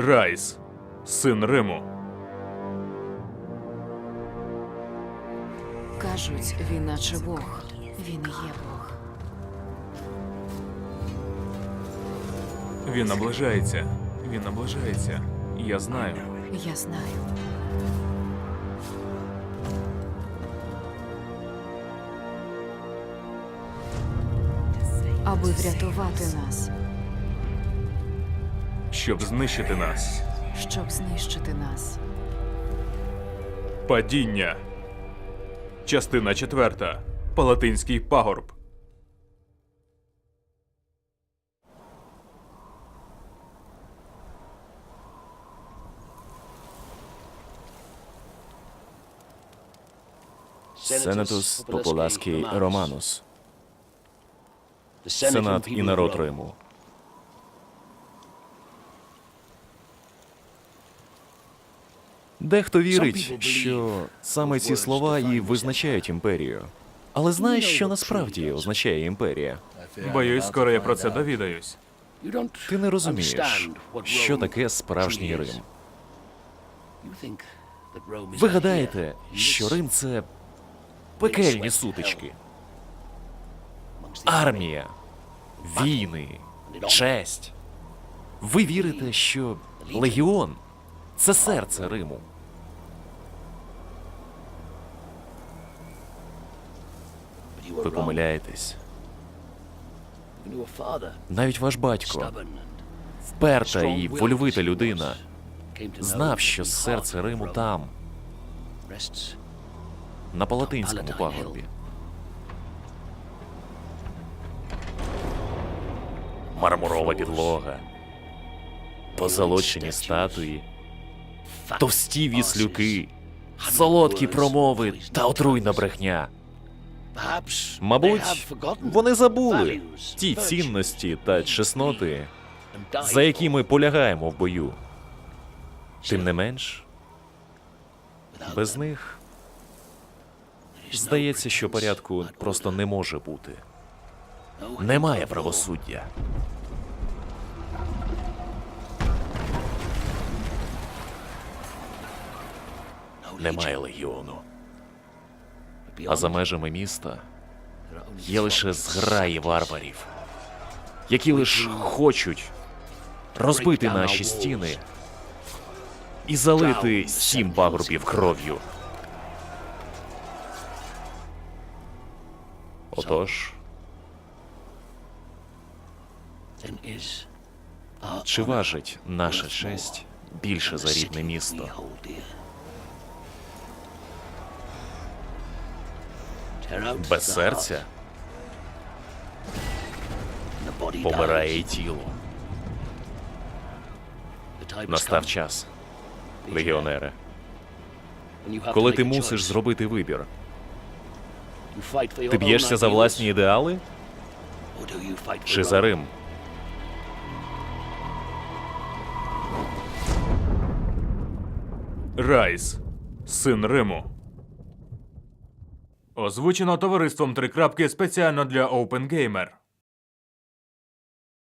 Райс, син Риму. Кажуть, він наче Бог. Він є Бог. Він наближається. Він наближається. Я знаю. Я знаю. Аби врятувати нас, Щоб знищити нас. щоб знищити нас. Падіння. Частина четверта. Палатинський пагорб. Сенатус Популаський Романус, Сенат і народ Риму. Дехто вірить, що саме ці слова і визначають імперію. Але знаєш, що насправді означає імперія? Боюсь, скоро я про це довідаюсь. Ти не розумієш, що таке справжній Рим. Ви гадаєте, що Рим це пекельні сутички, армія, війни, честь. Ви вірите, що легіон це серце Риму. Ви помиляєтесь. Навіть ваш батько, вперта і вольовита людина, знав, що серце Риму там, на Палатинському пагорбі. Мармурова підлога, позолочені статуї, товсті віслюки, солодкі промови та отруйна брехня. Мабуть, вони забули ті цінності та чесноти, за які ми полягаємо в бою. Тим не менш, без них здається, що порядку просто не може бути. Немає правосуддя. Немає легіону. А за межами міста є лише зграї варварів, які лише хочуть розбити наші стіни і залити сім пагорбів кров'ю. Отож, чи важить наша честь більше за рідне місто? Без серця помирає і тіло. Настав час, легіонере. Коли ти мусиш зробити вибір, ти б'єшся за власні ідеали чи за Рим? Райс, син Риму. Озвучено товариством Три крапки спеціально для OpenGamer.